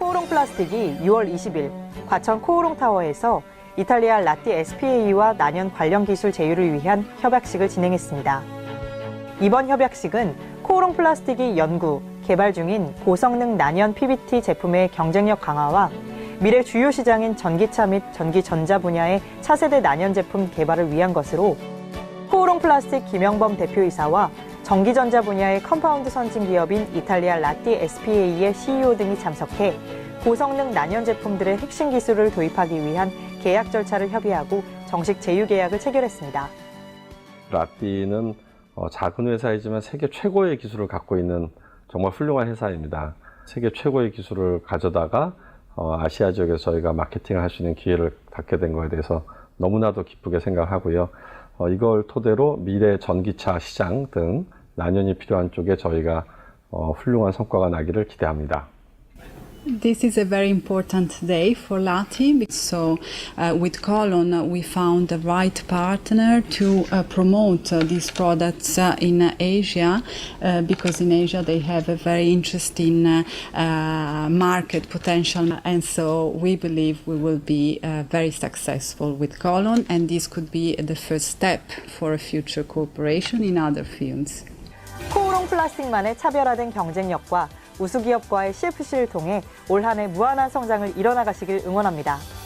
코오롱 플라스틱이 6월 20일 과천 코오롱 타워에서 이탈리아 라띠 SPA와 난연 관련 기술 제휴를 위한 협약식을 진행했습니다. 이번 협약식은 코오롱 플라스틱이 연구, 개발 중인 고성능 난연 PBT 제품의 경쟁력 강화와 미래 주요 시장인 전기차 및 전기전자 분야의 차세대 난연 제품 개발을 위한 것으로 코오롱 플라스틱 김영범 대표이사와 전기전자 분야의 컴파운드 선진 기업인 이탈리아 라띠 SPA의 CEO 등이 참석해 고성능 난연 제품들의 핵심 기술을 도입하기 위한 계약 절차를 협의하고 정식 제휴 계약을 체결했습니다. 라띠는 어, 작은 회사이지만 세계 최고의 기술을 갖고 있는 정말 훌륭한 회사입니다. 세계 최고의 기술을 가져다가 어, 아시아 지역에서 저희가 마케팅을 할 수 있는 기회를 갖게 된 거에 대해서 너무나도 기쁘게 생각하고요. 어, 이걸 토대로 미래 전기차 시장 등 난연이 필요한 쪽에 저희가 어, 훌륭한 성과가 나기를 기대합니다. This is a very important day for Lati. So, uh, with Colon, uh, we found the right partner to uh, promote uh, these products uh, in uh, Asia uh, because in Asia they have a very interesting uh, uh, market potential. And so, we believe we will be uh, very successful with Colon, and this could be the first step for a future cooperation in other fields. 플라스틱만의 차별화된 경쟁력과 우수기업과의 CFC를 통해 올 한해 무한한 성장을 이뤄나가시길 응원합니다.